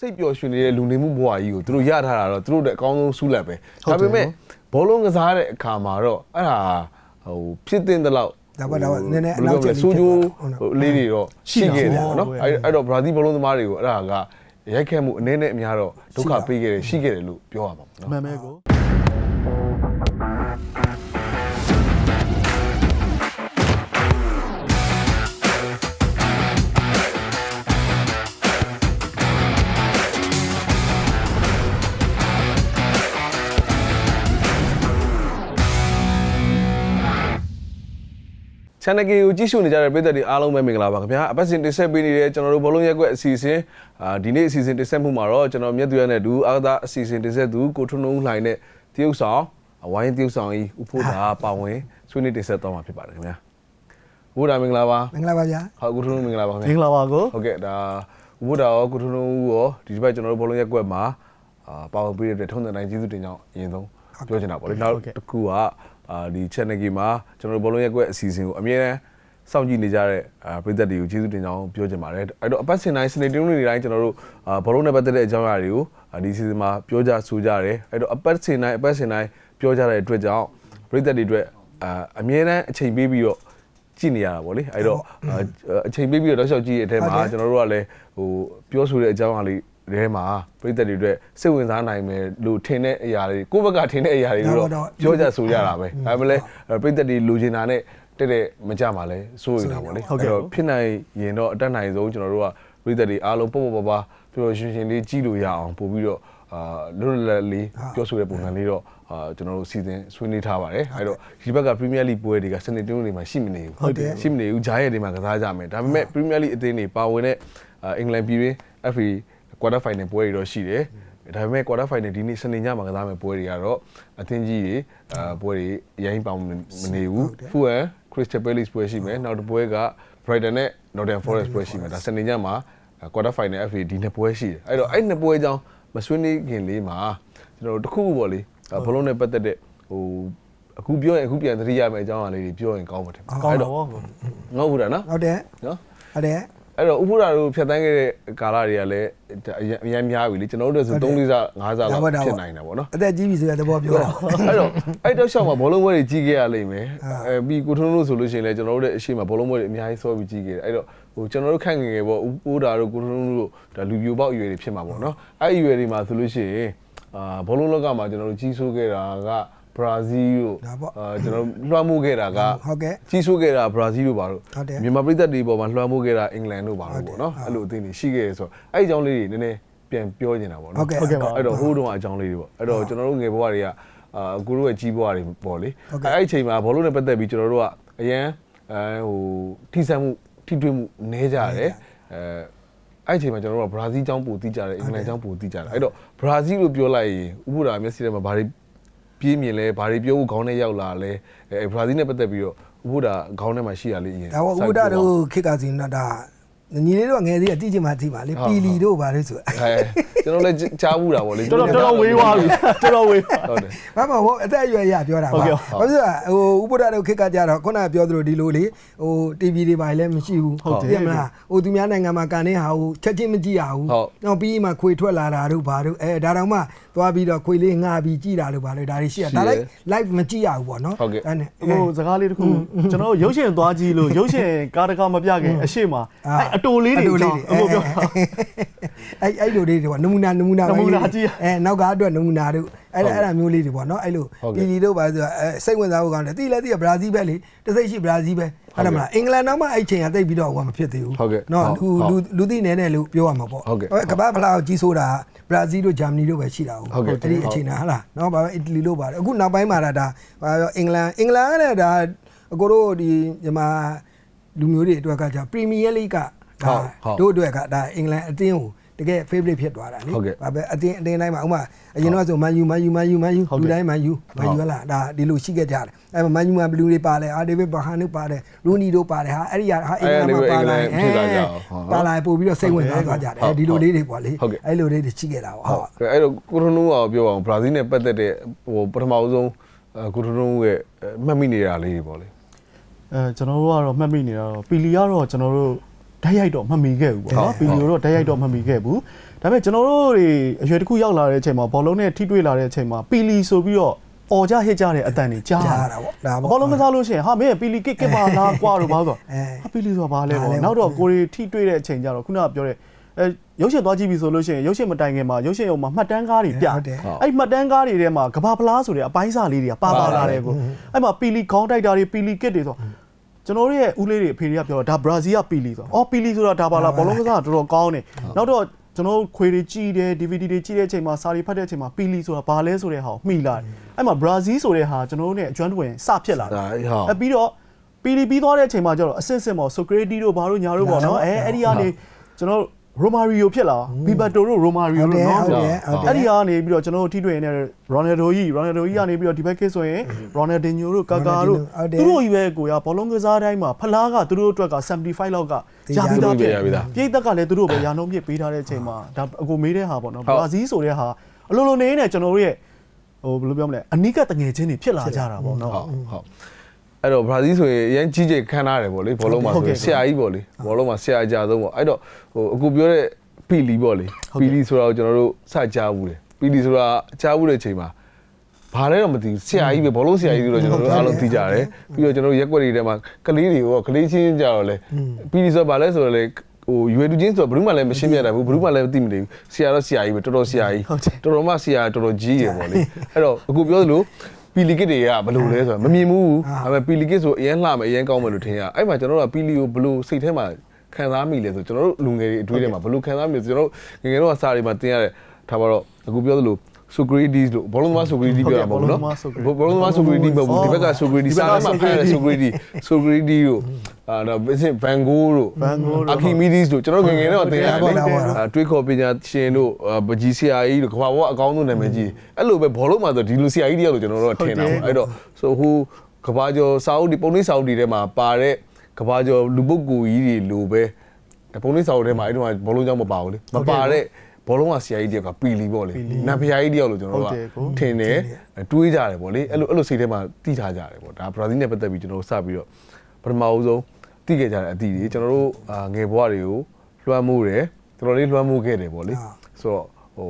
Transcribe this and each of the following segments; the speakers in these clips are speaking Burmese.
စိတ်ပျော်ရွှင်နေတဲ့လူနေမှုဘဝကြီးကိုသူတို့ရထားတာတော့သူတို့တဲ့အကောင်းဆုံးဆုလက်ပဲဒါပေမဲ့ဘောလုံးကစားတဲ့အခါမှာတော့အဲ့ဒါဟိုဖြစ်တဲ့တလောက်ဒါပါဒါပါနည်းနည်းဘယ်လိုလဲဆိုးကျိုးလေးတွေတော့ရှိရှိတာခဲ့တယ်ပေါ့ပေါ့နော်ဟုတ်ကဲ့အဲ့အဲ့တော့ဘရာဇီးဘောလုံးသမားတွေကိုအဲ့ဒါကရိုက်ခတ်မှုအနေနဲ့အများတော့ဒုက္ခပေးခဲ့တယ်ရှိခဲ့တယ်လို့ပြောရမှာပေါ့နော်မှန်ပဲကို ချန်နယ်ကီကိုကြည့်ရှုနေကြတဲ့ပရိသတ်တွေအားလုံးပဲမင်္ဂလာပါခင်ဗျာအပတ်စဉ်တင်ဆက်ပေးနေတဲ့ကျွန်တော်တို့ဘောလုံးရက်ကွက်အစီအစဉ်အာဒီနေ့အစီအစဉ်တင်ဆက်မှုမှာတော့ကျွန်တော်မြတ်သူရနဲ့ဒူအားသာအစီအစဉ်တင်ဆက်သူကိုထွန်းနှုံးလှိုင်နဲ့တရုတ်ဆောင်အဝိုင်းတရုတ်ဆောင်ကြီးဥဖို့တာပါဝင်ဆွေးနွေးတင်ဆက်တော့မှာဖြစ်ပါတယ်ခင်ဗျာဥဖို့တာမင်္ဂလာပါမင်္ဂလာပါဗျာဟုတ်ကိုထွန်းနှုံးမင်္ဂလာပါခင်မင်္ဂဗျာလာပါကိုဟုတ်ကဲ့ဒါဥဖို့တာရောကိုထွန်းနှုံးရောဒီတစ်ပတ်ကျွန်တော်တို့ဘောလုံးရက်ကွက်မှာအာပါဝင်ပေးတဲ့အတွက်ထုံးတဲ့တိုင်းကျေးဇူးတင်ကြောင်းအရင်ဆုံးပြောချင်တာပေါ့လေနောက်တစ်ခုက အာဒီ channel ကြီးမှာကျွန်တော်တို့ဘောလုံးရက်ကွက်အစီအစဉ်ကိုအမြဲတမ်းစောင့်ကြည့်နေကြတဲ့အာပရိသတ်တွေကိုကျေးဇူးတင်ကြောင်းပြောချင်ပါတယ်အဲ့တော့အပတ်စဉ်တိုင်းစနေတင်းတွေတိုင်းကျွန်တော်တို့အာဘောလုံးနဲ့ပတ်သက်တဲ့အကြောင်းအရာတွေကိုအာဒီစီဇန်မှာပြောကြဆိုကြတယ်အဲ့တော့အပတ်စဉ်တိုင်းအပတ်စဉ်တိုင်းပြောကြတဲ့အတွက်ကြောင့်ပရိသတ်တွေအတွက်အာအမြဲတမ်းအချိန်ပေးပြီးတော့ကြည့်နေရတာပေါ့လေအဲ့တော့အာအချိန်ပေးပြီးတော့တောက်လျှောက်ကြည့်ရတဲ့အထဲမှာကျွန်တော်တို့ကလည်းဟိုပြောဆိုတဲ့အကြောင်းအရာလေး ထဲမှာပရိသတ်တွေအတွက်စိတ်ဝင်စားနိုင်မယ်လို့ထင်တဲ့အရာတွေကိုယ့်ဘက်ကထင်တဲ့အရာတွေတော့ပြောကြဆိုကြတာပဲဒါပေမဲ့လည်းပရိသတ်တွေလူချင်တာနဲ့တက်တဲ့မကြမှာလဲစိုးရိမ်တာပေါ့လေဟုတ်ကဲ့အဲ့တော့ဖြစ်နိုင်ရင်တော့အတက်နိုင်ဆုံးကျွန်တော်တို့ကပြည်သက်တွေအားလုံးပေါ့ပေါ့ပါပါပျော်ပျော်ရွှင်ရွှင်လေးကြည့်လို့ရအောင်ပို့ပြီးတော့အာလွတ်လွတ်လပ်လပ်လေးပြောဆိုတဲ့ပုံစံလေးတော့အာကျွန်တော်တို့စီစဉ်ဆွေးနွေးထားပါတယ်အဲ့တော့ဒီဘက်က Premier League ပွဲတွေကစနေတင်းတွေမှာရှိမနေဘူးဟုတ်တယ်ရှိမနေဘူးဂျားရဲတွေမှာကစားကြမယ်ဒါပေမဲ့ Premier League အသင်းတွေပါဝင်တဲ့အင်္ဂလန်ပြည်တွင်း FA quarter final ပွဲတွေတော့ရှိတယ်ဒါပေမဲ့ quarter final ဒီနေ့စနေညမှာကစားမယ့်ပွဲတွေကတော့အသင်းကြီးတွေအာပွဲတွေအရင်ပေါင်းမနေဘူး Fulham Crystal Palace ပွဲရှိမယ်နောက်တစ်ပွဲက Brighton နဲ့ Nottingham Forest ပွဲရှိမယ်ဒါစနေညမှာ quarter final FA ဒီနှစ်ပွဲရှိတယ်အဲ့တော့အဲ့နှစ်ပွဲအကြောင်းမဆွေးနွေးခင်လေးမှာကျွန်တော်တို့တစ်ခုခုပေါ့လေဘလုံးနဲ့ပတ်သက်တဲ့ဟိုအခုပြောရင်အခုပြန်သတိရမယ့်အကြောင်းအရာလေးတွေပြောရင်ကောင်းမှာတယ်ကောင်းတော့ကိုငေါ့ဘူးတာနော်ဟုတ်တယ်နော်ဟုတ်တယ် အဲ့တော့ဥပ္ပဒါတို့ဖြတ်တန်းခဲ့တဲ့ကာလတွေကလည်းအရင်အရင်များပြီလေကျွန်တော်တို့ဆို3 4စား5စားလောက်ဖြစ်နိုင်တာပေါ့နော်အသက်ကြီးပြီဆိုရတဲ့ဘောပြောတာအဲ့တော့အဲ့တော့ရှောက်မှာဘောလုံးပွဲတွေကြီးခဲ့ရလိမ့်မယ်အဲပြီးကိုထွန်းတို့ဆိုလို့ရှိရင်လည်းကျွန်တော်တို့ရဲ့အရှိမဘောလုံးပွဲတွေအများကြီးစောပြီးကြီးခဲ့တယ်အဲ့တော့ဟိုကျွန်တော်တို့ခန့်ငယ်ငယ်ပေါ့ဥပ္ပဒါတို့ကိုထွန်းတို့ဒါလူပြိုပေါက်အရွယ်တွေဖြစ်မှာပေါ့နော်အဲ့အရွယ်တွေမှာဆိုလို့ရှိရင်အာဘောလုံးလောကမှာကျွန်တော်တို့ကြီးစိုးခဲ့တာက ဘရာဇီးတို့အာကျွန်တော်လွှမ်းမိုးခဲ့တာကဟုတ်ကဲ့ကြီးစိုးခဲ့တာဘရာဇီးတို့ပါတို့ဟုတ်တယ်မြန်မာပြည်သက်တွေပေါ်မှာလွှမ်းမိုးခဲ့တာအင်္ဂလန်တို့ပါလို့ပေါ့နော်အဲ့လိုအသင်းတွေရှိခဲ့ရဆိုတော့အဲ့ဒီအကြောင်းလေးတွေနည်းနည်းပြန်ပြောနေတာပေါ့နော်ဟုတ်ကဲ့ဟုတ်ကဲ့ပါအဲ့တော့ဟိုးတုန်းကအကြောင်းလေးတွေပေါ့အဲ့တော့ကျွန်တော်တို့ငယ်ဘဝတွေကအာအကိုတို့ရဲ့ကြီးဘဝတွေပေါ့လေဟုတ်ကဲ့အဲ့ဒီအချိန်မှာဘောလုံးနဲ့ပတ်သက်ပြီးကျွန်တော်တို့ကအရန်အဲဟိုထိစပ်မှုထိတွေ့မှုနည်းကြတယ်အဲအဲ့ဒီအချိန်မှာကျွန်တော်တို့ကဘရာဇီးအကြောင်းပိုသိကြတယ်အင်္ဂလန်အကြောင်းပိုသိကြတယ်အဲ့တော့ဘရာဇီးလို့ပြောလိုက်ရင်ဥပဒေမျက်စိထဲမှာဘာတွေ ပြေးမြင်လဲဘာတွေပြောဖို့ခေါင်းထဲရောက်လာလဲအဲဘရာဇီးနဲ့ပတ်သက်ပြီးတော့ဥပဒေခေါင်းထဲမှာရှိရလေးအရင်ဒါဘောဥဒ္ဒတို့ခေတ်ကစီနော်ဒါ ညီလေးတို့ကငယ်သေးအတိအကျမှသိပါလေပီလီတို့ပါလေဆိုအဲကျွန်တော်လည်းကြားဘူးတာဗောလေတော်တော်တော်တော်ဝေးသွားပြီတော်တော်ဝေးဟုတ်တယ်ဘာမှမဟုတ်အသက်အရွယ်ရပြောတာဟုတ်ပါကဲ့ဘာဖြစ်လဲဟိုဥပဒတို့ခေတ်ကကြတော့ခုနကပြောသလိုဒီလိုလေဟို TV တွေပါလည်းမရှိဘူးဟုတ်တယ်မလားဟိုသူများနိုင်ငံမှာကန်နေဟာဟိုချက်ချင်းမကြည့်ရဘူးဟုတ်နောက်ပြီးမှခွေထွက်လာတာတို့ဘာတို့အဲဒါတော့မှသွားပြီးတော့ခွေလေးငှားပြီးကြည့်တာတို့ဘာလို့ဒါတွေရှိရဒါလိုက် live မကြည့်ရဘူးပေါ့နော်ဟုတ်ကဲ့အဲ့နဲ့ဟိုစကားလေးတစ်ခုကျွန်တော်တို့ရုပ်ရှင်သွားကြည့်လို့ရုပ်ရှင်ကားတကားမပြခင်အရှိမအဲ့အတိုလေးတွေအကြောင်းအခုပြောအဲ့အဲ့လိုလေးတွေပေါ့နမူနာနမူနာနမူနာကြည့်ရအဲနောက်ကအတွက်နမူနာတို့အဲ့ဒါအဲ့ဒါမျိုးလေးတွေပေါ့နော်အဲ့လိုဟုတ်ကဲ့ပီလီတို့ပါဆိုတော့အဲစိတ်ဝင်စားဖို့ကောင်းတယ်တိလဲတိရဘရာဇီးပဲလေတစိတ်ရှိဘရာဇီးပဲဟုတ်တယ်မလားအင်္ဂလန်တော့မှအဲ့ချိန်ကတိတ်ပြီးတော့ဟိုကမဖြစ်သေးဘူးဟုတ်ကဲ့နော်ဟုလူတ်လူလူသိနေတယ်လို့ပြောရမှာပေါ့ဟုတ်ကဲ့ကမ္ဘာဖလားကိုကြီးဆိုတာဘရာဇီးတို့ဂျာမနီတို့ပဲရှိတာဟုတ်ဟုတ်ကဲ့အဲ့ဒီအချိန်ကဟုတ်လားနော်ဘာပဲအီတလီတို့ပါတယ်အခုနောက်ပိုင်းမှာဒါဒါဘာပြောအင်္ဂလန်အင်္ဂလန်ကလည်းဒါအကိုတို့ဒီမြန်မာလူမျိုးတွေအတွက်ကကြာပရီမီယာလိက ဟုတ်ဟုတ်တို့အတွက်ကဒါအင်္ဂလန်အသင်းကိုတကယ် favorite ဖြစ်သွားတာလေဟုတ်ကဲ့ဘာပဲအသင်းအသင်းတိုင်းမှာဥမာအရင်တော့ဆိုမန်ယူမန်ယူမန်ယူမန်ယူဟုတ်ကဲ့လူတိုင်းမန်ယူမန်ယူဟလားဒါဒီလိုရှိခဲ့ကြတယ်အဲမန်ယူမှာဘလူးတွေပါတယ်အာဒေးဗစ်ဘာဟန်တို့ပါတယ်ရူနီတို့ပါတယ်ဟာအဲ့ဒီဟာအင်္ဂလန်မှာပါလာအဲ့ဒီလိုအင်္ဂလန်ဖြစ်သွားကြအောင်ဟုတ်ပါလာပို့ပြီးတော့စိတ်ဝင်စားသွားကြတယ်ဟုတ်ဒီလိုလေးတွေပေါ့လေဟုတ်ကဲ့အဲ့လိုလေးတွေရှိခဲ့တာပေါ့ဟုဟုတ်တ်ကဲ့အဲ့တော့ကိုထွန်းနုကပြောအောင်ဘရာဇီးနဲ့ပတ်သက်တဲ့ဟိုပထမဦးဆုံးအဲကိုထွန်းနုရဲ့မှတ်မိနေတာလေးတွေပေါ့လေအဲကျွန်တော်တို့ကတော့မှတ်မိနေတာတော့ပီလီကတော့ကျွန်တော်တို့ ဓာတ်ရိုက်တော့မှတ်မိခဲ့ဘူးပေါ့နော်ပီလီကိုတော့ဓာတ်ရိုက်တော့မှတ်မိခဲ့ဘူးဒါပေမဲ့ကျွန်တော်တို့တွေအရွယ်တစ်ခုရောက်လာတဲ့အချိန်မှာဘောလုံးနဲ့ထိတွေ့လာတဲ့အချိန်မှာပီလီဆိုပြီးတော့အော်ကြဟစ်ကြတဲ့အတန်တွေကြားကြားတာပေါ့ဒါပေါ့ဘောလုံးကစားလို့ရှိရင်ဟာမင်းပီလီကစ်ကစ်ပါလားကွာတော့ဘာလို့ဆိုအဲဟာပီလီဆိုတာဘာလဲဘာလဲပေါ့နောက်တော့ကိုရီထိတွေ့တဲ့အချိန်ကျတော့ခုနကပြောတဲ့အဲရုပ်ရှင်သွားကြည့်ပြီဆိုလို့ရှိရင်ရုပ်ရှင်မတိုင်ခင်မှာရုပ်ရှင်ရုံမှာမှတ်တမ်းကားတွေပြဟုတ်တယ်အဲ့မှတ်တမ်းကားတွေထဲမှာကဘာဖလားဆိုတဲ့အပိုင်းစာလေးတွေကပါပါလာတယ်ကိုအဲ့မှာပီလီခေါင်းတိုက်တာတွေပီလီကစ်တွေဆို ကျွန်တော်တို့ရဲ့ဦးလေးတွေအဖေတွေကပြောတော့ဒါဘရာဇီးကပီလီဆိုအော်ပီလီဆိုတာဒါပါလားဘောလုံးကစားတာတော်တော်ကောင်းတယ်နောက်တော့ကျွန်တော်တို့ခွေတွေကြည့်တယ် DVD တွေကြည့်တဲ့အချိန်မှာစာတွေဖတ်တဲ့အချိန်မှာပီလီဆိုတာဘာလဲဆိုတဲ့ဟာကိုမှီလာတယ်အဲ့မှာဘရာဇီးဆိုတဲ့ဟာကျွန်တော်တို့ ਨੇ အကျွမ်းတဝင်စဖြစ်လာတယ်ဒါဟုတ်အဲပြီးတော့ပီလီပြီးသွားတဲ့အချိန်မှာကျတော့အဆင့်ဆင့်ပေါ့ဆိုကရတီတို့ဘာတို့ညာတို့ပေါ့နော်အဲအဲ့ဒီကနေကျွန်တော် ရိုမာရီယိုဖြစ်လာဘီဘတ်တိုတို့ရိုမာရီယိုဟုတ်တတို့ယ်နော်ဟုတ်တယ်ဟုတ်တယ်အဲ့ဒီကနေပြီးတော့ကျွန်တော်တို့ထိတွေ့နေတဲ့ရိုနယ်ဒိုကြီးရိုနယ်ဒိုကြီးကနေပြီးတော့ဒီဘက်ကဆိုရင်ရိုနယ်ဒင်ညိုတို့ကာကာတို့ဟုတ်တယ်သူတို့ကြီးပဲကိုရဘောလုံးကစားတိုင်းမှာဖလားကသူတို့အတွက်က75လောက်ကရပြီးသားဖြစ်ရပြီးသားပြိသက်ကလည်းသူတို့ပဲရာနှုန်းပြည့်ပေးထားတဲ့အချိန်မှာဒါအကိုမေးတဲ့ဟာပေါ့နော်ဟုတ်ဘရာဇီးဆိုတဲ့ဟာအလိုလိုနေနေကျွန်တော်တို့ရဲ့ဟိုဘယ်လိုပြောမလဲအနိကတငယ်ချင်းတွေဖြစ်လာကြတာပေါ့နော်ဟုတ်ဟုတ် အဲ့တော့ဘရာဇီးဆိုရင်အရင်ကြီးကြီးခမ်းထားတယ်ပေါ့လေဘောလုံးမှာဟုတ်ဆိုကဲ့ရင်ဆရာကြီးပေါ့လေဘောလုံးမှာဆရာအကြဆုံးပေါ့အဲ့တော့ဟိုအခုပြောတဲ့ပီလီပေါ့လေဟုတ်ကဲ့ပီလီဆိုတာကိုကျွန်တော်တို့စကြားဘူးတယ်ပီလီဆိုတာကြားဘူးတဲ့အချိန်မှာဘာလဲတော့မသိဘူးဆရာကြီးပဲဘောလုံးဆရာကြီးဆိုတော့ကျွန်တော်တို့အားလုံးသိကြတယ်ပြီးတော့ကျွန်တော်တို့ရက်ွက်တွေထဲမှာကလေးတွေရောကလေးချင်းကြတော့လေပီလီဆိုတာဘာလဲဆိုတော့လေဟိုရွယ်တူချင်းဆိုတော့ဘယ်သူမှလည်းမရှင်းပြတတ်ဘူးဘယ်သူမှလည်းမသိမနေဘူးဆရာတော့ဆရာကြီးပဲတော်တော်ဆရာကြီးဟုတ်တယ်တော်တော်မှဆရာတော်တော်ကြီးရယ်ပေါ့လေအဲ့တော့အခုပြောသလို ပီလီကစ်တွေကဘယ်လိုလဲဆိုတော့မမြင်ဘူးဒါပေမဲ့ပီလီကစ်ဆိုအရင်လှမယ်အရင်ကောင်းမယ်လို့ထင်ရအဲ့မှာကျွန်တော်တို့ကပီလီကိုဘယ်လိုစိတ်ထဲမှာခံစားမိလဲဆိုကျွန်တော်တို့လူငယ်တွေအတွေးထဲမှာဘယ်လိုခံစားမိလဲဆိုကျွန်တော်တို့ငယ်ငယ်တော့စာတွေမှာတင်ရတဲ့ဒါပါတော့အခုပြောသလို Socrates လို့ဘောလုံးသမား Socrates ပြောတာမဟုတ်ဘူးနော်ဘောလုံးသမား Socrates ဘောလုံးသမား Socrates မဟုတ်ဘူးဒီဘက်က Socrates စာထဲမှာဖတ်ရတဲ့ Socrates Socrates တို့အာတော့ Vincent van Gogh တို့ Van Gogh တို့ Archimedes တို့ကျွန်တော်တို့ငယ်ငယ်တော့တင်ရတယ်ဟုတ်တယ်ဟုတ်တယ်အာတွေးခေါ်ပညာရှင်တို့အာပကြီးဆရာကြီးတို့ကမ္ဘာပေါ်အကောင်းဆုံးနာမည်ကြီးအဲ့လိုပဲဘောလုံးမှာဆိုဒီလိုဆရာကြီးတယောက်လို့ကျွန်တော်တို့ကထင်တာဟုတ်တယ်ပေါ့အဲ့တော့ဆိုဟိုကဘာကျော်စာအုပ်ဒီပုံနှိပ်စာအုပ်ဒီထဲမှာပါတဲ့ကဘာကျော်လူပုဂ္ဂိုလ်ကြီးတွေလိုပဲပုံနှိပ်စာအုပ်ထဲမှာအဲ့ဒီမှာဘောလုံးကြောင့်မပါဘူးလေမပါတဲ့ ဘောလုံးကဆရာကြီးတယောက်ကပီလီပေါ့လေနတ်ဖျားကြီးတယောက်လို့ကျွန်တော်တို့ဟုတ်တယ်ကိုကထင်တယ်တွေးကြတယ်ပေါ့လေအဲ့လိုအဲ့လိုစိတ်ထဲမှာတိထားကြတယ်ပေါ့ဒါဘရာဇီးနဲ့ပတ်သက်ပြီးကျွန်တော်တို့စပြီးတော့ပထမအဦးဆုံးတိခဲ့ကြတဲ့အသည့်တွေကျွန်တော်တို့အာငယ်ဘဝတွေကိုလွှမ်းမိုးတယ်တော်တော်လေးလွှမ်းမိုးခဲ့တယ်ပေါ့လေအာဆိုတော့ဟို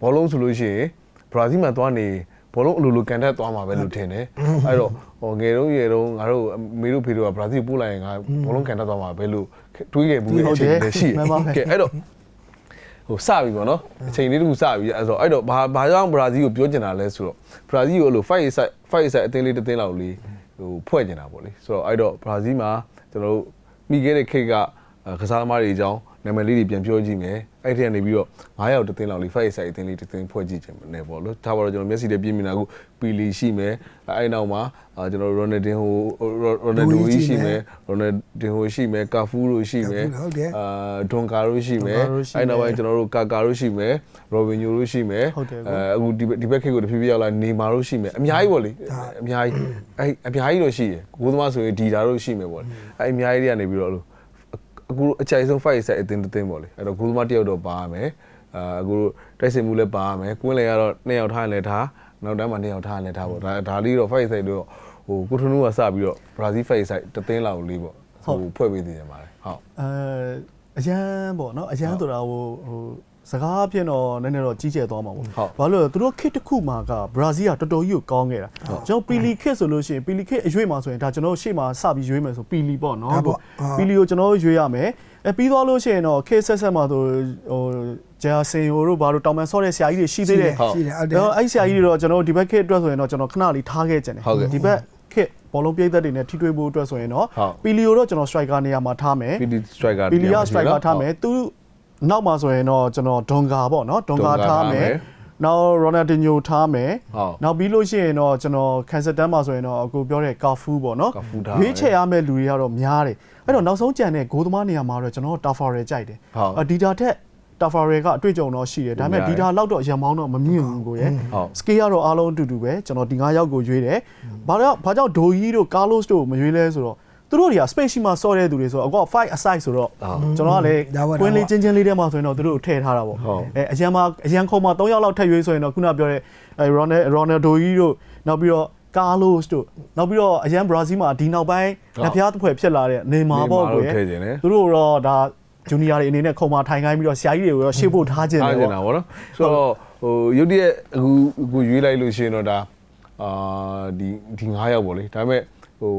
ဘောလုံးဆိုလို့ရှိရင်ဘရာဇီးမှာသွားနေဘောလုံးအလိုလိုကန်တက်သွားမှာပဲလို့ထင်တယ်အဲ့တော့ဟိုငယ်တုန်းငယ်တုန်းငါတို့အမေတို့ဖေတို့ကဘရာဇီးပို့လိုက်ရင်ငါဘောလုံးကန်တက်သွားမှာပဲလို့တွေးခဲ့မှုတဲ့အချိန်တွေရှိတယ်မှန်ပါပဲကဲအဲ့တော့ ဟိုစပြီပေါ့နော်အချိန်လေးတခုစပြီအဲ့တော့အဲ့တော့ဘာဘာကြောင့်ဘရာဇီးကိုပြောချင်တာလဲဆိုတော့ဘရာဇီးကိုအဲ့လို5 side 5 side အသင်းလေးတစ်သင်းလောက်လေးဟိုဖွဲ့ချင်တာပေါ့လေဆိုတော့အဲ့တော့ဘရာဇီးမှာကျွန်တော်တို့မိခဲ့တဲ့ခေတ်ကအဲကစားသမားတွေအကြောင်း နာမည်လေးတွေပြန်ပြောကြည့်မယ်အဲ့ဒီကနေပြီးတော့9ယောက်တစ်သင်းလောက်လေး5 side အသင်းလေးတစ်သင်းဖွဲ့ကြည့်ချင်တယ်ပေါ့လို့ဒါပါတော့ကျွန်တော်မျက်စိနဲ့ပြင်းနေတာအခုပီလီရှိမယ်အဲ့နောက်မှာအာကျွန်တော်ရိုနယ်ဒင်ဟိုရိုနယ်ဒိုကြီးရှိမယ်ရိုနယ်ဒင်ဟိုရှိမယ်ကာဖူးတို့ရှိမယ်ဟုတ်တယ်အာဒွန်ကာတို့ရှိမယ်ဒွန်ကာတို့ရှိမယ်အဲ့နောက်ပိုင်းကျွန်တော်တို့ကာကာတို့ရှိမယ်ရောဘင်ညိုတို့ရှိမယ်ဟုတ်တယ်ကွာအဲအခုဒီဘက်ဒီဘက်ခေတ်ကိုတဖြည်းဖြည်းရောက်လာနေမာတို့ရှိမယ်အများကြီးပေါ့လေအများကြီးအဲ့အများကြီးတော့ရှိတယ်ကိုသမားဆိုရင်ဒီတာတို့ရှိမယ်ပေါ့လေအဲ့အများကြီးတွေကနေပြီးတော့အဲ့လို အခုအချိုင်ဆုံး fight set အတင်းတင်းပေါ့လေအဲ့တော့ကိုသမားတယောက်တော့ပါရမယ်အာအခုတိုက်စစ်မှုလည်းပါရမယ်ကွင်းလေကတော့နှစ်ယောက်ထားရင်လည်းထားနောက်တန်းမှာနှစ်ယောက်ထားရင်လည်းထားပေါ့ဒါဒါလေးတော့ fight set တော့ဟိုကိုထွန်းဦးကစပြီးတော့ Brazil fight set တသိန်းလောက်လေးပေါ့ဟိုဖွဲ့ပေးနေတယ်ပါတယ်ဟုတ်အဲအရန်ပေါ့နော်အရန်ဆိုတာဟိုဟို စကားအဖြစ်တော့နည်းနည်းတော့ကြီးကျယ်သွားမှာပေါ့ဟုတ်ဘာလို့လဲသူတို့ခစ်တစ်ခုမှာကဘရာဇီးကတော်တော်ကြီးကိုကောင်းခဲ့တာကျွန်တော်ပီလီခစ်ဆိုလို့ရှိရင်ပီလီခစ်အရွေးမှာဆိုရင်ဒါကျွန်တော်ရှေ့မှာစပြီးရွေးမယ်ဆိုပီလီပေါ့နော်ဒါပေါ့ပီလီကိုကျွန်တော်ရွေးရမယ်အဲပြီးသွားလို့ရှိရင်တော့ခစ်ဆက်ဆက်မှာဆိုဟိုဂျာစင်ယိုတို့ဘာလို့တောင်ပန်ဆော့တဲ့ဆရာကြီးတွေရှိသေးတယ်ဟုတ်ရှိတယ်ဟုတ်တယ်တော့အဲ့ဆရာကြီးတွေတော့ကျွန်တော်ဒီဘက်ခစ်အတွက်ဆိုရင်တော့ကျွန်တော်ခဏလေးထားခဲ့ကြတယ်ဟုတ်ကဲ့ဒီဘက်ခစ်ဘောလုံးပြိသက်တွေနဲ့ထိတွေ့ဖို့အတွက်ဆိုရင်တော့ဟုတ်ပီလီကိုတော့ကျွန်တော် striker နေရာမှာထားမယ် PD striker ပီလီယာစထရိုက်ကာထားမယ်သူ နောက်မှာဆိုရင်တော့ကျွန်တော်ဒွန်ဂါပေါ့နော်ဒွန်ဂါ Dunga ထားမယ်ထားမယ်နောက်ရိုနယ်ဒင်ညိုထားမယ်ဟုတ်နောက်ပြီးလို့ရှိရင်တော့ကျွန်တော်ကန်ဆယ်တန်းမှာဆိုရင်တော့အခုပြောတဲ့ကာဖူးပေါ့နော် Cafu ထားမယ်ရွေးချယ်ရမယ့်လူတွေကတော့များတယ်အဲ့တော့နောက်ဆုံးကြံတဲ့ဂိုးသမားနေရာမှာတော့ကျွန်တော်တာဖာရဲကြိုက်တယ်ဟုတ်အဒီတာထက်တာဖာရဲကအတွေ့အကြုံတော့ရှိတယ်ဒါပေမဲ့များတယ်ဒီတာလောက်တော့ရံမောင်းတော့မမြင့်ဘူးကိုရဲ့ဟုတ်စကေးကတော့အားလုံးအတူတူပဲကျွန်တော်ဒီ9ယောက်ကိုရွေးတယ်ဘာကြောင့်ဘာကြောင့်ဒိုကြီးတို့ကာလိုစ်တို့ကိုမရွေးလဲဆိုတော့ သူတို့တွေက space ရှိမှစော့တဲ့သူတွေဆိုတော့အကော5 aside ဆိုတော့ဟုတ်ကျွန်တော်ကလည်းဒါပေါ့ဒါပေါ့ကွင်းလေးချင်းချင်းလေးထဲမှာဆိုရင်တော့သူတို့ကိုထည့်ထားတာပေါ့ဟုတ်အဲအရန်မှာအရန်ခုံမှာ3ယောက်လောက်ထည့်ရွေးဆိုရင်တော့ခုနပြောတဲ့အဲရိုနယ်ရိုနယ်ဒိုကြီးတို့နောက်ပြီးတော့ကာလိုစ်တို့နောက်ပြီးတော့အရန်ဘရာဇီးမှာဒီနောက်ပိုင်းဟုတ်လက်ဖျားတစ်ဖွဲ့ဖြစ်လာတဲ့နေမာပေါ့နေမာတို့ကွယ်ထည့်ချင်တယ်သူတို့တော့ဒါဂျူနီယာတွေအနေနဲ့ခုံမှာထိုင်ခိုင်းပြီးတော့ဆရာကြီးတွေကိုရောရှေ့ဖို့ထားခြင်းအားတယ်ကျင်ပေါ့တာဗောနော်ဆိုတော့ဟိုရုတ်တရက်အခုအခုရွေးလိုက်လို့ရှိရင်တော့ဒါအာဒီဒီ9ယောက်ဗောလေဒါပေမဲ့ဟို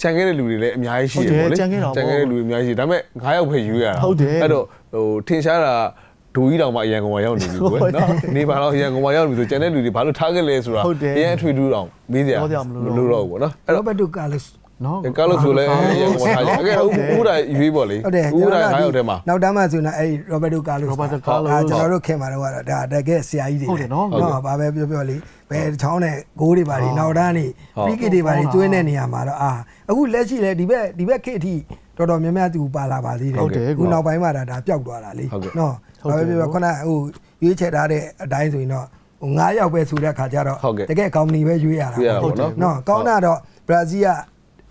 ချန်ခဲ့တဲ့လူတွေလည်းအများကြီးရှိတယ်ဗောလေချန်ခဲ့တဲ့လူတွေအများကြီးရှိဒါပေမဲ့9ယောက်ပဲရွေးရတာအဲ့တော့ဟိုထင်ရှားတာဒူကြီးတောင်မှအရန်ကောင်မရောက်နေပြီကွယ်နော်နေပါတော့အရန်ကောင်မရောက်နေပြီဆိုကျန်တဲ့လူတွေဘာလို့ထားခဲ့လဲဆိုတာအရန်အထွေထူးတောင်မေးကြမလို့တော့ဘူးဗောနော်အဲ့ရောတော့ဘတ်တိုကာလော့စ် နော်ကာလို့ဆိုလဲအရန်ကောင်မထားကြအဲ့ဥပဒါရွေးဗောလေဟုတ်တယ်ဥပဒါ9ယောက်ထဲမှာနောက်တမ်းမှဆိုရင်အဲ့ရောဘတ်တိုကာလော့စ် Roberto Carlos ကျွန်တော်တို့ခင်မှာတော့ကတော့ဒါတကယ်ဆရာကြီးတွေဟုတ်တယ်နော်နော်ဘာပဲပြောပြောလေဘယ်ချောင်းနဲ့ဂိုးတွေပါလေနောက်တန်းနေဟုတ်ဖရီကစ်တွေပါလေကျွင်းတဲ့နေရာမှာတော့အာအခုလက်ရှိလဲဒီဘက်ဒီဘက်ခေတ်အထိတော်တော်များများသူပါလာပါသေးတယ်ဟုတ်တယ်အခုနောက်ပိုင်းမှာဒါဒါပျောက်သွားတာလေဟုတ်ကဲ့နော်ဟုတ်ဘာတယ်ပဲပြောပြောခုနဟိုရွေးချယ်ထားတဲ့အတိုင်းဆိုရင်တော့ဟို9ယောက်ပဲဆိုတဲ့ခါကျတော့ဟုတ်ကဲ့တကယ်ကောင်းပဏီပဲရွေးရတာရွေးရတာပေါ့နော်နော်ကောင်းတာတော့ဘရာဇီးက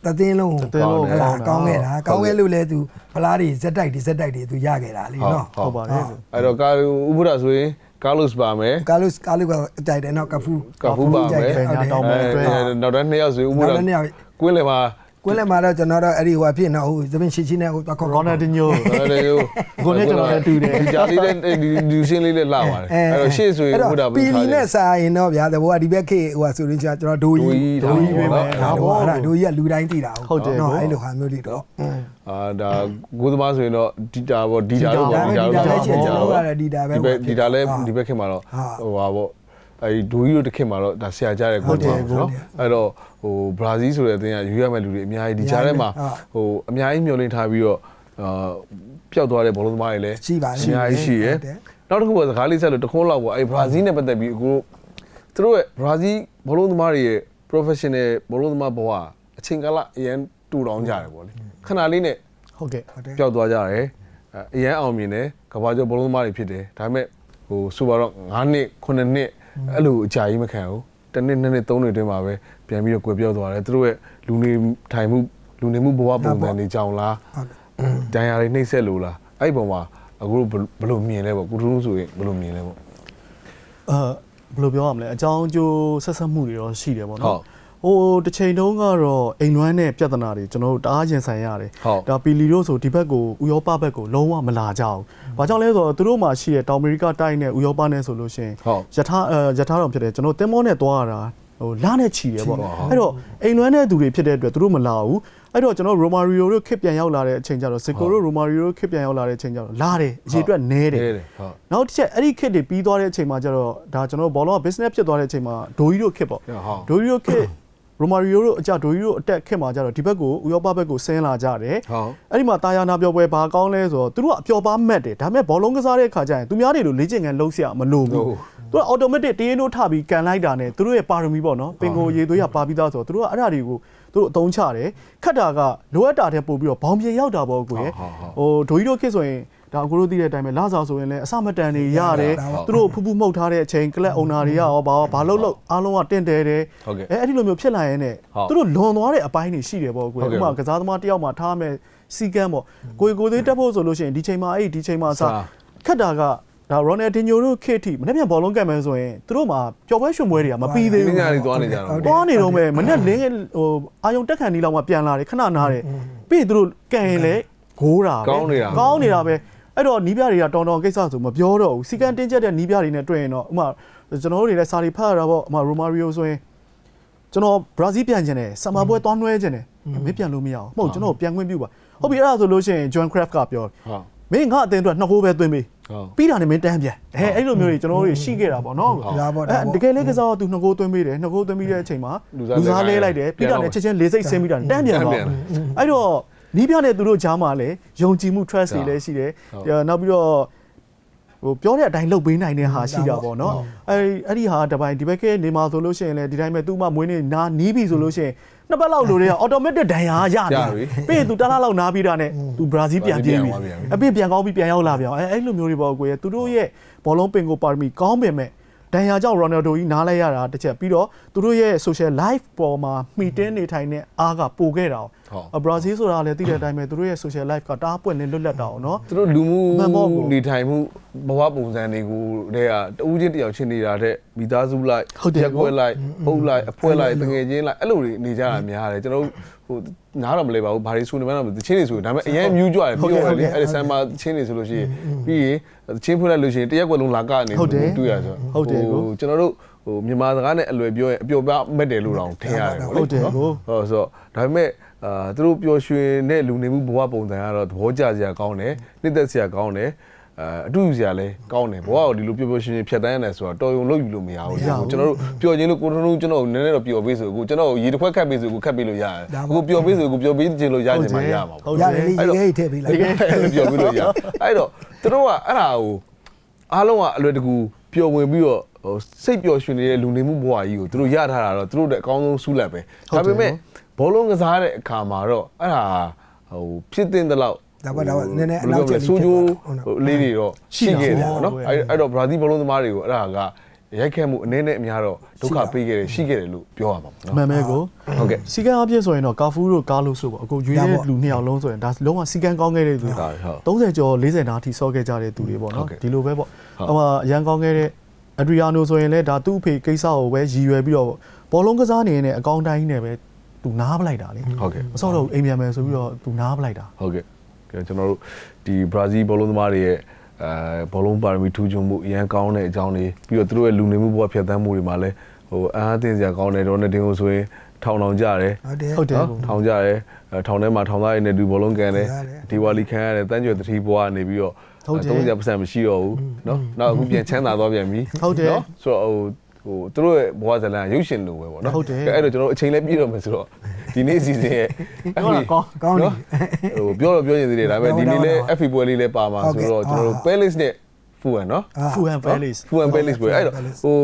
တသင်းလုံးတသင်းလုံးဟလာကောကောင်းင်းတာခဲ့တာကောင်းခဲ့လို့လဲသူဖလားတွေဇက်တိုက်တွေဇက်တိုက်တွေသူရခဲ့တာလေနော်ဟုတ်ပါတယ်အဲ့တော့ကာဥပဒါဆိုရင်ကာလုစ်ပါမယ်ကာလုစ်ကာလုစ်ကအကြိုက်တယ်နော်ကဖူးကဖူးပါမယ်ဟုတ်တယ်တောင်းမယ်အတွက်အဲနောက်တော့နှစ်ယောက်ဆိုဥပနောက်ဒါတစ်ယောက်ကွင်းလေမှာ ကွင်းလည်းမှာတော့ကျွန်တော်တော့အဲ့ဒီဟိုဖြစ်နေဟိုသမင်းရှိရှိနဲ့ဟိုတော့ခေါက်ရိုနယ်ဒင်းညိုအဲ့ဒါကိုကိုနဲ့ကျွန်တော်လည်းတူတယ်ဒီဂျာလေးနဲ့ဒီဒီရှင်းလေးနဲ့လာပါတယ်အဲ့တော့ရှေ့ဆိုရင်ဥပဒါပီလီနဲ့စာရင်တော့ဗျာသဘောကဒီဘက်ခေတ်ဟိုဆိုရင်ကျွန်တော်ဒိုကြီးဒိုကြီးပဲပေါ့ဒါပေါ့အဲ့ဒါဒိုကြီးကလူတိုင်းသိတာဟုတ်တယ်နော်ပေါ့အဲ့လိုဟာမျိုးတွေတော့อืมအာဒါကိုသမားဆိုရင်တော့ဒီတာပေါ့ဒီတာတော့ဒါပေါ့ပဲဒီတာဒီတော့တာပဲချင်ကျွန်တော်တို့ပေါ့ကလည်းဒီတာပဲဒီဘက်ဒီတာလည်းဟုတ်ဒီဘက်ခင်မှာတော့ဟုတ်ဟိုပါပေါ့ အဲဒီဒူကြီးတို့တစ်ခင်မှာတော့ဒါဆရာကြတဲ့ဟုတ်တယ်နော်ဟုတ်တယ်အဲ့တော့ဟိုဘရာဇီးဆိုတဲ့အသင်းကယူရမဲ့လူတွေအများကြီးဒီကြားထဲမှာဟုတ်ဟိုအများကြီးမျှော်လင့်ထားပြီးတော့အာပျောက်သွားတဲ့ဘောလုံးသမားတွေလည်းရှိပါတယ်အများကြီးရှိရယ်ဟုတ်တယ်နောက်တစ်ခုကစကားလေးဆက်လို့တခွန်းလောက်ပေါ့အဲဘရာဇီးနဲ့ပတ်သက်ပြီးအခုသူတို့ရဲ့ဘရာဇီးဘောလုံးသမားတွေရဲ့ professional ဘောလုံးသမားဘဝအချိန်ကာလအရင်တူတောင်းကြတယ်ပေါ့လေခဏလေးနဲ့ဟုတ်ကဲ့ဟုတ်တယ်ပျောက်သွားကြတယ်အဲအရန်အောင်မြင်တယ်ကဘာကျော်ဘလုံးသမားတွေဖြစ်တယ်ဒါပေမဲ့ဟိုဆိုပါတော့9နှစ်9နှစ် အဲ့လိုအကြာကြီးမခံဘူးတစ်နှစ်နှစ်နှစ်သုံးနှစ်အတွင်းမှာပဲပြန်ပြီးတော့ကွယ်ပြောက်သွားတယ်သူတို့ရဲ့လူနေထိုင်မှုလူနေမှုဘဝပုံစံတွေကြောင်လားဟုတ်တယ်တန်ရာတွေနှိမ့်ဆက်လို့လားအဲ့ဒီပုံမှာအခုဘယ်ဘယ်လိုမြင်လဲပေါ့ကုထုံးဆိုရင်ဘယ်လိုမြင်လဲပေါ့အဲဘယ်လိုပြောရမလဲအကြောင်းအကျိုးဆက်ဆက်မှုတွေတော့ရှိတယ်ပေါ့ဟုတ်နော် ဟိုတစ်ချိန်တုန်းကတော့အိမ်လွမ်းတဲ့ပြဿနာတွေကျွန်တော်တို့တအားရင်ဆိုင်ရတယ်ဟုတ်ဒါပီလီတို့ဆိုဒီဘက်ကိုဥရောပဘက်ကိုလုံးဝမလာကြဘူး။ဘာကြောင့်လဲဆိုတော့သူတို့မှာရှိတဲ့တောင်အမေရိကတိုင်းနဲ့ဥရောပနဲ့ဆိုလို့ရှိရင်ဟုတ်ယထာအဲယထာတော်ဖြစ်တယ်ကျွန်တော်တင်မောနဲ့သွားရတာဟိုလာနဲ့ချီတယ်ပေါ့ချီပါအဲ့တော့အိမ်လွမ်းတဲ့သူတွေဖြစ်တဲ့အတွက်သူတို့မလာဘူးအဲ့တော့ကျွန်တော်ရိုမာရီယိုတို့ခစ်ပြန်ရောက်လာတဲ့အချိန်ကျတော့စစ်ကိုတို့ရိုမာရီယိုတို့ခစ်ပြန်ရောက်လာတဲ့အချိန်ကျတော့လာတယ်အရေးအတွက်နဲတယ်နဲတယ်ဟုတ်နောက်တစ်ချက်အဲ့ဒီခစ်တွေပြီးသွားတဲ့အချိန်မှာကျတော့ဒါကျွန်တော်ဘောလုံးက business ဖြစ်သွားတဲ့အချိန်မှာဒိုကြီးတို့ခစ်ပေါ့ဟုတ်ဒိုကြီးတို့ခစ် ရိုမာရီယိုတို့အကြဒိုရီတို့အတက်ခက်မှာကြတော့ဒီဘက်ကိုဥရောပဘက်ကိုဆင်းလာကြတယ်ဟုတ်အဲ့ဒီမှာတာယာနာပြောပွဲဘာကောင်းလဲဆိုတော့သူတို့ကအပျော်ပါမတ်တယ်ဒါပေမဲ့ဘောလုံးကစားတဲ့အခါကျရင်သူများတွေလိုလေ့ကျင့်ခန်းလုံးဆရာမလိုဘူးသူက automatic တင်းတို့ထပြီးကန်လိုက်တာနဲ့သူတို့ရဲ့ပါရမီပေါ့နော်ပင်ကိုရေသွေးရပါပြီးသားဆိုတော့သူတို့ကအဲ့ဒါတွေကိုသူတို့အသုံးချတယ်ခတ်တာကလိုအပ်တာတဲ့ပို့ပြီးတော့ဘောင်ပြေရောက်တာပေါ့ကိုရဲ့ဟိုဒိုကြီးတို့ခေတ်ဆိုရင် ဒါကိုတို့သိတဲ့အတိုင်းပဲလာစားဆိုရင်လည်းအစမတန်တွေရတယ်ဟုတ်သူတို့ဖူးဖူးမှုတ်ထားတဲ့အချိန်ကလပ်အုံနာတွေကရောဘာဘာလို့လို့အားလုံးကတင့်တယ်တယ်ဟုတ်ကဲ့အဲအဲ့ဒီလိုမျိုးဖြစ်လာရင်ねဟုတ်သူတို့လွန်သွားတဲ့အပိုင်းတွေရှိတယ်ပေါ့ကိုဟုတ်ကဲ့ဥပမာကစားသမားတယောက်မှထားမယ်စီကန်းပေါ့ကိုယ်ကိုယ်သေးတက်ဖို့ဆိုလို့ရှိရင်ဒီချိန်မှာအဲ့ဒီချိန်မှာစစာခတ်တာကဒါရိုနယ်ဒင်ညိုတို့ခေတ်ထိမနေ့ပြန်ဘောလုံးကံမယ်ဆိုရင်သူတို့မှာပျော်ပွဲရွှင်ပွဲတွေကမပြီးသေးဒီဘူးညနေသွားနေကြတော့ဟုတ်တယ်သွားနေတော့မယ်မနေ့လင်းဟိုအာယုံတက်ခံဒီလောက်မှပြန်လာတယ်ခဏနားတယ်ပြီးရင်သူတို့ကန်ရင်လေဂိုးတာပဲကောင်းနေတာကောင်းနေတာပဲ အဲ့တော့နီးပြတွေကတောင်တောင်ကိစ္စဆိုမပြောတော့ဘူးစီကန်တင်းကျက်တဲ့နီးပြတွေနဲ့တွေ့ရင်တော့ဥမာကျွန်တော်တို့တွေလည်းစာရီဖတ်ရတာပေါ့ဥမာရိုမာရီယိုဆိုရင်ကျွန်တော်ဘရာဇီးပြန်ကျင်တယ်ဆမ်မာပွဲသွားနှွှဲကျင်တယ်မင်းပြန်လို့မရအောင်မဟုတ်ကျွန်တော်ပြန်ခွင့်ပြုပါဟုတ်ပြီအဲ့ဒါဆိုလို့ရှိရင် John Craft ကပြောဟုတ်မင်းငါအတင်းအတွက်နှစ်ကိုးပဲသွင်းပေးဟုတ်ပြီးတာနဲ့မင်းတန်းပြန်အဲအဲ့လိုမျိုးတွေကျွန်တော်တို့ရှိခဲ့တာပေါ့နော်ဒါပေါ့ဒါအဲပေါ့တကယ်လေးကစားတော့သူနှစ်ကိုးသွင်းပေးတယ်နှစ်ကိုးသွင်းပြီးတဲ့အချိန်မှာလူစားလူစားလဲလဲလိုလိုက်က်တယ်ပြန်ပြီးတာတော့နဲ့ချက်ချင်းလေးစိတ်ဆင်းပြီးတာတန်းပြန်တန်းတော့ပြန်အဲ့တော့ နီးပြတဲ့သူတို့ကြားမှာလည်းယုံကြည်မှု trust တွေလည်းရှိတယ်ဟုတ်အဲနောက်ပြီးတော့ဟိုပြောတဲ့အတိုင်းလုပ်ပေးနိုင်တဲ့ဟာရှိတာပေါ့နော်ဟုတ်အဲအဲ့ဒီဟာတစ်ပိုင်းဒီဘက်ကနေမှာဆိုလို့ရှိရင်လည်းဒီတိုင်းပဲသူ့မမွေးနေနာနီးပြီဆိုလို့ရှိရင်နှစ်ပတ်လောက်လိုတွေက automatic ဒဏ်ရာရရပြီပြီပြီးရင်သူတလားလောက်နားပြီးတာနဲ့သူဘရာဇီးပြန်ပြေးပြီပြန်သွားပြန်ပြီအပြစ်ပြန်ကောင်းပြီးပြန်ရောက်လာပြန်အောင်အဲအဲ့လိုမျိုးတွေပေါ့ကိုယ်ရဲ့သူတို့ရဲ့ဘောလုံးပင်ကိုပါရမီကောင်းပင်မဲ့ဒန်ယာကြောင့်ရိုနယ်ဒိုကြီးနားလိုက်ရတာတစ်ချက်ပြီးတော့သူတို့ရဲ့ social life ပေါ်မှာမှီတင်းနေထိုင်တဲ့အားကပိုခဲ့တာ ဘရာဇီးဆိုတာလည်းသိတဲ့အတိုင်းပဲသူတို့ရဲ့ social life ကတအားပွင့်လင်းလွတ်လပ်တာအောင်နော်သူတို့လူမှုမှန်ပေါ့ကိုနေထိုင်မှုဘဝပုံစံတွေကိုတည်းကတဦးချင်းတယောက်ချင်းနေတာတဲ့မိသားစုလိုက်ဟုတ်တယ်ရက်ကွက်လိုက်အုပ်လိုက်အဖွဲလိုက်တငယ်ချင်းလိုက်အဲ့လိုတွေနေကြတာများတယ်ကျွန်တော်တို့ဟိုနားတော့မလဲပါဘူးဘာတွေဆိုနေမှန်းတော့မသိချင်းတွေဆိုရင်ဒါပေမဲ့အရင်မြူးကြွတယ်ပြောတယ်လေအဲ့ဒီဆမ်မာချင်းတွေဆိုလို့ရှိရင်ပြီးရင်ချင်းဖွင့်လိုက်လို့ရှိရင်တရက်ကွက်လုံးလာကနေဟုတ်တယ်တွေ့ရဆိုဟုတ်တယ်ကိုကျွန်တော်တို့ဟိုမြန်မာစကားနဲ့အလွယ်ပြောရင်အပျော်ပြမဲ့တယ်လို့တောင်ထင်ရတယ်ပေါ့လေဟုတ်တယ်ကိုဟုတ်ဆိုတော့ဒါပေမဲ့ အာသူတို့ပျော်ရွှင်တဲ့လူနေမှုဘဝပုံစံကတော့သဘောကျစရာကောင်းတယ်နှစ်သက်စရာကောင်းတယ်အာအတူယူစရာလည်းကောင်းတယ်ဘဝကိုဒီလိုပျော်ပျော်ရွှင်ရွှင်ဖြတ်တန်းရတယ်ဆိုတော့တော်ရုံလို့ယူလို့မရဘူးမရဘူးကျွန်တော်တို့ပျော်ခြင်းလို့ကိုထုံးထုံးကျွန်တော်ကိုနည်းနည်းတော့ပျော်ပေးဆိုအခုကျွန်တော်ကိုရေတစ်ခွက်ခတ်ပေးဆိုအခုခတ်ပေးလို့ရတယ်ဒါအခုပျော်ပေးဆိုအခုပျော်ပေးခြင်းလို့ရခြင်းမှရမှာဟုတ်ပေါ့တယ်ရတယ်လေရေခဲထည့်ပေးလိုက်အဲ့လိုပျော်ပေးလို့ရအဲ့တော့သူတို့ကအဲ့ဒါကိုအားလုံးကအလွယ်တကူပျော်ဝင်ပြီးတော့ဟိုစိတ်ပျော်ရွှင်နေတဲ့လူနေမှုဘဝကြီးကိုသူတို့ရထားတာတော့သူတို့တဲ့အကောင်းဆုံးဆူလက်ပဲဟုတ်တယ်ဒါပေမဲ့ ဘောလုံးကစားတဲ့အခါမှာတော့အဲ့ဒါဟိုဖြစ်တဲ့တလောက်ဒါပေါ့ဒါပေါ့နည်းနည်းအနောက်ကျလေးဆိုးကျိုးဖြစ်သွားတာဟိုလေးတွေတော့ရှိခဲ့တယ်ပေါ့နော်ဟုတ်အဲ့တယ်အဲ့တော့ဘရာဇီးဘောလုံးသမားတွေကိုအဲ့ဒါကရိုက်ခတ်မှုအနေနဲ့အများတော့ဒုက္ခပေးခဲ့တယ်ရှိခဲ့တယ်လို့ပြောရမှာပေါ့နော်မှန်မဲကိုဟုတ်ကဲ့စီကံအပြည့်ဆိုရင်တော့ကာဖူးတို့ကားလို့ဆိုပေါ့အခုရွေးဒါတဲ့ပေါ့လူနှစ်ယောက်လုံးဆိုရင်ဒါလုံးဝစီကံကောင်းခဲ့တဲ့သူဟုတ်ဟုတ်30ကျော်40နားထိဆော့ခဲ့ကြတဲ့သူတွေပေါ့ဟုတ်နော်ကဲ့ဒီလိုပဲပေါ့ဟုတ်ဟိုမှာအရန်ကောင်းခဲ့တဲ့အဒရီယာနိုဆိုရင်လည်းဒါသူ့အဖေကိစ္စကိုပဲရည်ရွယ်ပြီးတော့ဘောလုံးကစားနေနေအကောင်းတိုင်းနဲ့ပဲ သူနားပလိုက်တာလေ ဟုတ်ကဲ့ မဆော့တော့ဘူးအိမ်ပြန်မယ်ဆိုပြီးတော့သူနားပလိုက်တာ ဟုတ်ကဲ့ကဲကျွန်တော်တို့ဒီဘရာဇီးဘောလုံးသမားတွေရဲ့အဲဘောလုံးပါရမီထူးချွန်မှုအရန်ကောင်းတဲ့အကြောင်းတွေပြီးတော့သူတို့ရဲ့လူနေမှုဘဝဖြတ်သန်းမှုတွေမှာလည်းဟိုအားအသင်းစရာကောင်းတယ်တော့နေတင်ကိုဆိုရင်ထောင်ထောင်ကြတယ် ဟုတ်တယ် ဟုတ်တယ် နော်ထောင်ကြတယ်အဲထောင်ထဲမှာထောင်သားရည်နဲ့ဒူဘောလုံးကန်တယ် ခံရတယ် ဒီဝါလီခံရတယ်တန်းကျွယ်တတိဘွားနေပြီးတော့ ဟုတ်တယ် 30%မရှိတော့ဘူးเนาะနောက်အခုပြန်ချမ်းသာသွားပြန်ပြီ ဟုတ်တယ် เนาะဆိုတော့ဟို ဟိုသူတို့ရဲ့ဘဝဇလံရုပ်ရှင်လိုပဲပေါ့နော်ဟုတ်တယ်အဲ့တော့ကျွန်တော်တို့အချိန်လည်းပြည့်တော့မယ်ဆိုတော့ဒီနေ့အစီအစဉ်ရဲ့ဟုတ်လားကောင်းကောင်းနေဟိုပြောတော့ပြောနေသေးတယ်ဒါပေမဲ့ဒီနေ့လည်း FB ပွဲလေးလည်းပါမှာဆိုတော့ကျွန်တော်တို့ Palace နဲ့ Fuan နော် Fuan Palace Fuan Palace ပွဲအဲ့တော့ဟို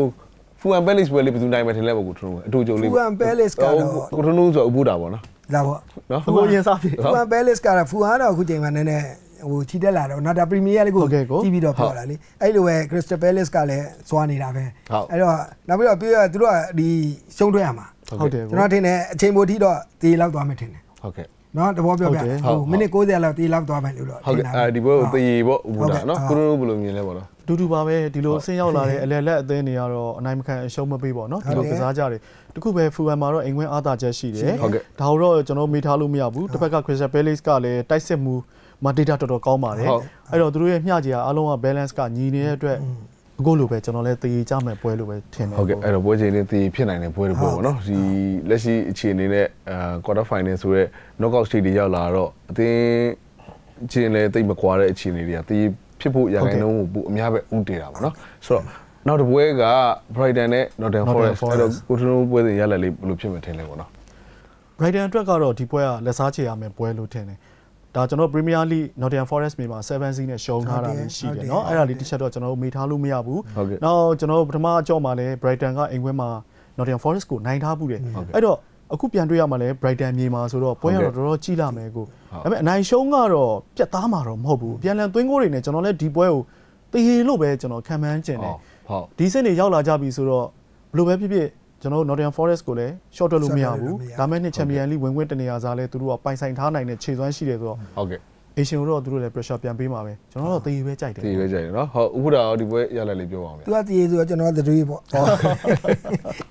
Fuan Palace ပွဲလေးဘယ်သူနိုင်မယ်ထင်လဲပေါ့ကိုထုံးကအတူကြုံလေး Fuan Palace ကတော့ကိုထုံးဆိုအဘူတာပေါ့နော်ဒါပေါ့နော်ဟိုရင်စားပြီ Fuan Palace ကတော့ Fuan တော့အခုချိန်မှာနည်းနည်း ဟိုချီတက်လာတော့နောက်ဒါပရီးမီးယားလိကိုဟုတ်ကဲ့ကိုကြည့်ပြီးတော့ပြောတာလေအဲ့လိုပဲခရစ္စတယ်ဘဲလစ်ကလည်းစွာနေတာပဲဟုတ်အဲ့တော့နောက်ပြီးတော့ပြီးတော့သူတို့ကဒီရှုံးထွက်ရမှာဟုတ်တယ်ကျွန်တော်ထင်တယ်အချိန်ပိုထိတော့တေးလောက်သွားမယ်ထင်တယ်ဟုတ်ကဲ့နော်တဘောပြောပြဟုတ်တယ်ဟိုမိနစ်60လောက်တေးလောက်သွားမယ်လို့တော့ဟုတ်ကဲ့ထင်တာအဲဒီပွဲကိုတရေပေါ့အပူဟုတ်တာကဲ့နော်ဟုတ်ကိုထုံးလုံးဘယ်လိုမြင်လဲပေါ့နော်ဒူဒူပါပဲဒီလိုဆင်းရောက်လာတဲ့အလဲလက်အသင်းတွေကတော့အနိုင်မခံအရှုံးမပေးပေါ့နော်ဒီလိုကစားကြတယ်တခုပဲဖူဟန်မှာတော့အိမ်ဝင်အားသာချက်ရှိတယ်ဟုတ်ကဲ့ဒါကိုတော့ကျွန်တော်မေးထားလို့မရဘူးတစ်ဖက်က Crystal Palace ကလည်းတိုက်စစ်မှု မ data တော်တော်ကောင်းပါတယ်ဟုတ်အဲ့တော့သူတို့ရဲ့မျှကြီးအားလုံးက balance ကညီနေတဲ့အတွက်အခုလိုပဲကျွန်တော်လည်းတည်ကြမယ်ပွဲလို့ပဲထင်တယ်ဟုတ်ကဲ့အဲ့တော့ပွဲချိန်လေးတည်ဖြစ်နိုင်တဲ့ပွဲတစ်ပွဲပေါ့နော်ဒီလက်ရှိအခြေအနေနဲ့အာ quarter final ဆိုတော့ knockout stage တွေရောက်လာတော့အသင်းချင်းလည်းတိတ်မကွာတဲ့အခြေအနေတွေကတည်ဖြစ်ဖို့ရခိုင်နှုန်းကိုပိုအများပဲဥတည်တာပေါ့နော်ဆိုတော့နောက်တစ်ပွဲက Brighton နဲ့ Nottingham Nottingham Forest အဲ့တော့ Forest ကိုထုံးလုံးပွဲစဉ်ရလက်လေးဘယ်လိုဖြစ်မှထင်လဲပေါ့နော် Brighton အတွက်ကတော့ဒီပွဲကလက်စားချေရမယ်ပွဲလို့ထင်တယ် ဒါကျွန်တော် Premier League Nottingham Forest မြေမှာ7 စီးနဲ့ရှုံးထားတာလည်းရှိတယ်เนาะအဲ့ဒါလေးတစ်ချက်တော့ကျွန်တော်တို့မေးထားလို့မရဘူး ဟုတ်ကဲ့ နောက်ကျွန်တော်တို့ပထမအကြော့မှာလည်း Brighton ကအိမ်ခွင်းမှာ Nottingham Forest ကိုနိုင်ထားဘူးတယ်အဲ့တော့အခုပြန်တွေ့ရမှာလဲ Brighton မြေမှာဆိုတော့ပွဲရတော့တော်တော်ကြီးလာမယ်ကိုဒါပေမဲ့အနိုင်ရှုံးကတော့ပြတ်သားမှာတော့မဟုတ်ဘူးပြန်လည်သွင်းကိုတွေနဲ့ကျွန်တော်လည်းဒီပွဲကိုတည်ရလို့ပဲကျွန်တော်ခံမှန်းကျင်တယ် ဟုတ် ဒီစစ်နေရောက်လာကြပြီဆိုတော့ဘယ်လိုပဲဖြစ်ဖြစ် ကျွန်တော်တို့ Nottingham Forest ကိုလည်း short တွက်လို့မရဘူး short တွက်လို့မရဘူးဒါမဲ့နှစ် Champion League ဝင်ခွင့်တနေရာစားလဲသူတို့ကပိုင်ဆိုင်ထားနိုင်တဲ့ခြေစွမ်းရှိတယ်ဆိုတော့ဟုတ်ကဲ့ Asian ကိုတော့သူတို့လည်း pressure ပြန်ပေးမှာပဲကျွန်တော်တို့တည်ရပဲကြိုက်တယ်တည်ပဲကြိုက်တယ်နော်ဟုတ်ဥပဒါရောဒီပွဲရလက်လေးပြောပါအောင်ဗျာသူကတည်ဆိုတော့ကျွန်တော်သတိပေါ့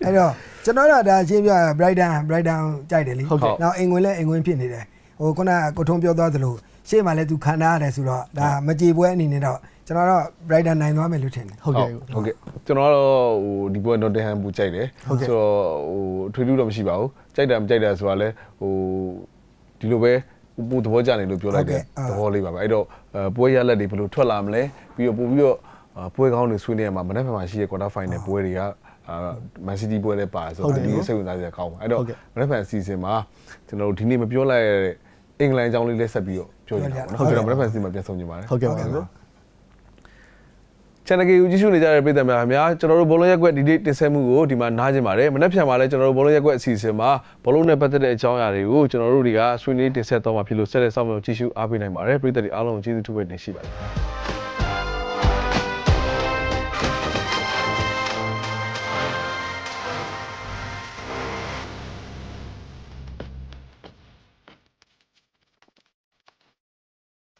အဲ့တော့ကျွန်တော်တို့ဒါရှင်းပြ Brighton Brighton ကြိုက်တယ်လေဟုတ်ကဲ့နောက်အင်ဝင်လဲအင်ဝင်ဖြစ်နေတယ်ဟိုခုနကကိုထုံးပြောသွားသလို ရှေ့မှာလဲသူခံထားရတယ်ဆိုတော့ဒါမကြေပွဲအနေနဲ့တော့ကျွန်တော်တော့ Brighton နိုင်သွားမယ်လို့ထင်တယ်ဟုတ်ကဲ့ဟုတ်ကဲ့ကျွန်တော်ကတော့ဟိုဒီပွဲ Nottingham ပူကြိုက်တယ်ဟုတ်ကဲ့ဆိုတော့ဟိုထွေထူးတော့မရှိပါဘူးကြိုက်တာမကြိုက်တာဆိုတာလဲဟိုဒီလိုပဲပူသဘောကျနေလို့ပြောလိုက်တယ်ဟုတ်ကဲ့အာသဘောလေးပါပဲအဲ့တော့အဲပွဲရလက်တွေဘယ်လိုထွက်လာမလဲပြီးတော့ပို့ပြီးတော့အာပွဲကောင်းတွေဆွေးနွေးရမှာမနေ့ကမှရှိတဲ့ quarter final ပွဲတွေကအာ Man City ပွဲလည်းပါတယ်ဆိုဟုတ်တော့တယ်ဒီနော်စိတ်ဝင်စားစရာကောင်းပါအဲ့တော့ဟုတ်ကဲ့မနေ့က season မှာကျွန်တော်တို့ဒီနေ့မပြောလိုက်ရတဲ့ အင်္ဂလန်အကြောင်းလေးလည်းဆက်ပြီးတော့ပြောကြတာပေါ့နော်ဟုတ်ဟုတ်ကဲ့ကဲ့မနေ့က season မှာပြန်ဆောင်ကြပါမယ်ဟုတ်ကဲ့ပါဟုတ်ကဲ့ဗျာ channel ကိုကြည့်ရှုနေကြတဲ့ပြည်သူများခင်ဗျာကျွန်တော်တို့ဘောလုံးရက်ကွက်ဒီနေ့တင်ဆက်မှုကိုဒီမှာနားကျင်ပါတယ်မနေ့ဖြန်မှာလည်းကျွန်တော်တို့ဘောလုံးရက်ကွက်အစီအစဉ်မှာဘောလုံးနဲ့ပတ်သက်တဲ့အကြောင်းအရာတွေကိုကျွန်တော်တို့တွေကဆွေးနွေးတင်ဆက်တော့မှာဖြစ်လို့ဆက်လက်ဆောင်မလို့ကြည့်ရှုအားပေးနိုင်ပါတယ်ပြည်သူတွေအားလုံးကိုကျေးဇူးတူပဲတင်ရှိပါတယ်